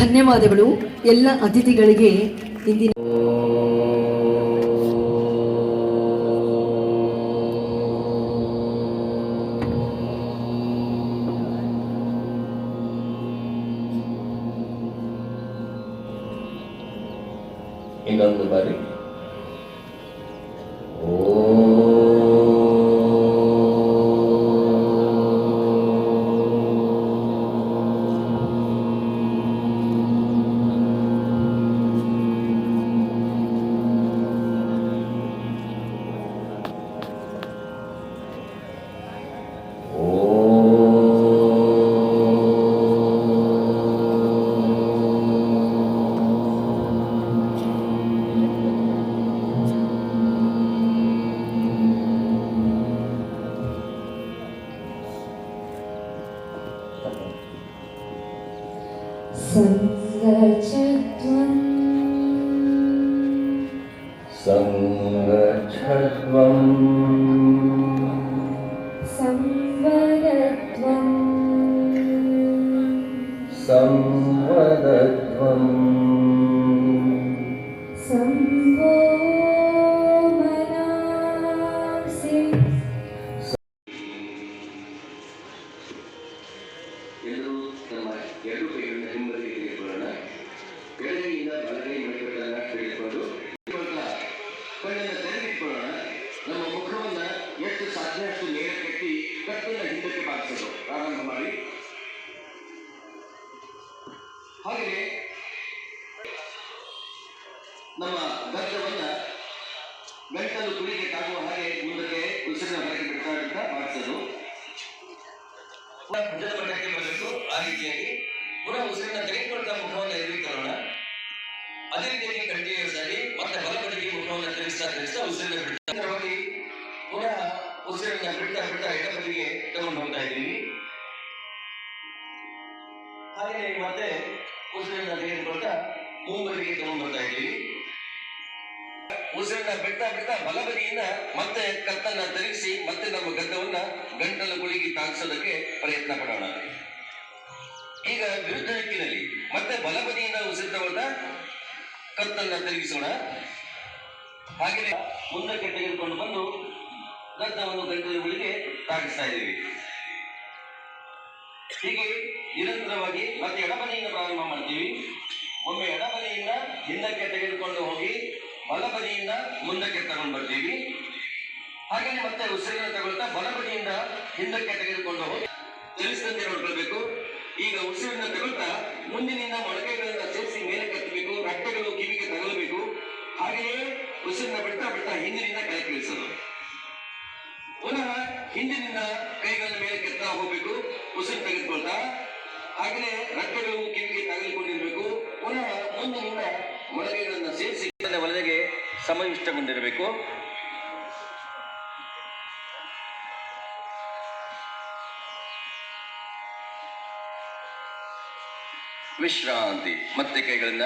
ಧನ್ಯವಾದಗಳು. ಎಲ್ಲ ಅತಿಥಿಗಳಿಗೆ ಇಂದಿನ ಇನ್ನೊಂದು ಬಾರಿ. ಎರಡು ನಮ್ಮ ಎರಡು ಕೈ ತೆಗೆದುಕೊಳ್ಳೋಣ ಎಡಗೈಯಿಂದ ಬಲಗೈ ಮಡಿಗಳನ್ನು ನಮ್ಮ ಮುಖವನ್ನ ಎಷ್ಟು ಸಾಧ್ಯ ಅಷ್ಟು ಕಟ್ಟಿ ಕತ್ತನ್ನ ಹಿಂದಕ್ಕೆ ಬಾಗಿಸೋದು ಪ್ರಾರಂಭ ಮಾಡಿ. ಹಾಗೆ ನಮ್ಮ ಗದ್ದವನ್ನ ಗಂಟಲು ಕುಳಿಗೆ ತಾಗುವ ಹಾಗೆ ಮುಂದಕ್ಕೆ ಉಸಿರಿನ ಹೊರಗೆ ಬಿಡ್ತಾ ಬಿಡ್ತಾ ಬಾಗಿಸೋದು ಪುನಃ ಭುಜದ ಮಟ್ಟಕ್ಕೆ ಬರಬೇಕು ಆ ರೀತಿಯಾಗಿ ಪುನಃ ಉಸಿರನ್ನ ತೆಗೆದುಕೊಳ್ತಾ ಮುಖವನ್ನು ಎದುರಿಗೆ ತರೋಣ ಅದೇ ರೀತಿಯಾಗಿ ಕಂಟಿನ್ಯೂಸ್ ಆಗಿ ಮತ್ತೆ ಬಲಬದಿಗೆ ಮುಖವನ್ನು ತಿರುಗಿಸ್ತಾ ತಿರುಗಿಸ್ತಾ ಉಸಿರನ್ನ ಬಿಡ್ತಾ ಪುನಃ ಉಸಿರನ್ನ ಬಿಡ್ತಾ ಬಿಡ್ತಾ ಎಡಬದಿಗೆ ತಗೊಂಡು ಹೋಗ್ತಾ ಇದ್ದೀವಿ. ಹಾಗೆ ಮತ್ತೆ ಉಸಿರನ್ನ ತೆಗೆದುಕೊಳ್ತಾ ಮುಂಬದಿಗೆ ತಗೊಂಡು ಬರ್ತಾ ಇದ್ದೀವಿ. ಉಸಿರನ್ನ ಬಿಡ್ತಾ ಬಿಡ್ತಾ ಬಲಬದಿಯಿಂದ ಮತ್ತೆ ಕತ್ತನ್ನ ಧರಿಸಿ ಮತ್ತೆ ನಮ್ಮ ಗದ್ದವನ್ನ ಗಂಟಲು ಗುಳಿಗೆ ತಾಗಿಸೋದಕ್ಕೆ ಪ್ರಯತ್ನ ಪಡೋಣ. ಈಗ ವಿರುದ್ಧ ದಿಕ್ಕಿನಲ್ಲಿ ಮತ್ತೆ ಬಲಬದಿಯಿಂದ ಉಸಿರು ತಗೊಳ್ತಾ ಕತ್ತನ್ನ ತಿರುಗಿಸೋಣ. ಹಾಗೆಯೇ ಮುಂದಕ್ಕೆ ತೆಗೆದುಕೊಂಡು ಬಂದು ಗದ್ದವನ್ನು ಗಂಟಲುಗಳಿಗೆ ತಾಗಿಸ್ತಾ ಇದ್ದೀವಿ. ಹೀಗೆ ನಿರಂತರವಾಗಿ ಮತ್ತೆ ಎಡಬದಿಯಿಂದ ಪ್ರಾರಂಭ ಮಾಡ್ತೀವಿ. ಒಮ್ಮೆ ಎಡಬದಿಯಿಂದ ಹಿಂದಕ್ಕೆ ತೆಗೆದುಕೊಂಡು ಹೋಗಿ ಬಲಬದಿಯಿಂದ ಮುಂದಕ್ಕೆ ತಗೊಂಡು ಬರ್ತೀವಿ. ಹಾಗೆಯೇ ಮತ್ತೆ ಉಸಿರನ್ನು ತಗೊಳ್ತಾ ಬಲಬದಿಯಿಂದ ಹಿಂದಕ್ಕೆ ತೆಗೆದುಕೊಂಡು ಹೋಗಿ ತಿಳಿಸಿದಂತೆ ನೋಡ್ಕೊಳ್ಬೇಕು. ಉಸಿರನ್ನ ತಗೊಳ್ತಾ ಮುಂದಿನಿಂದ ಮೊಳಕೆಗಳನ್ನ ಸೇರಿಸಿ ಮೇಲೆ ಕತ್ತಬೇಕು ರಟ್ಟೆಗಳು ಕಿವಿಗೆ ತಗಲಬೇಕು. ಹಾಗೆಯೇ ಉಸಿರನ್ನ ಬಿಡ್ತಾ ಬಿಡ್ತಾ ಹಿಂದಿನಿಂದ ಕೈ ಪುನಃ ಹಿಂದಿನಿಂದ ಕೈಗಳ ಮೇಲೆ ಕೆತ್ತಾ ಹೋಗ್ಬೇಕು, ಉಸಿರು ತೆಗೆದುಕೊಳ್ತಾ. ಹಾಗೆಯೇ ರಟ್ಟೆಗಳು ಕಿವಿಗೆ ತಗಲಿಕೊಂಡಿರ್ಬೇಕು. ಪುನಃ ಮುಂದಿನಿಂದ ಮೊಳಕೆಗಳನ್ನ ಸೇರಿಸಿ ಸಮಯ ಸಮವಿಷ್ಟಗೊಂಡಿರಬೇಕು. ವಿಶ್ರಾಂತಿ. ಮತ್ತೆ ಕೈಗಳನ್ನ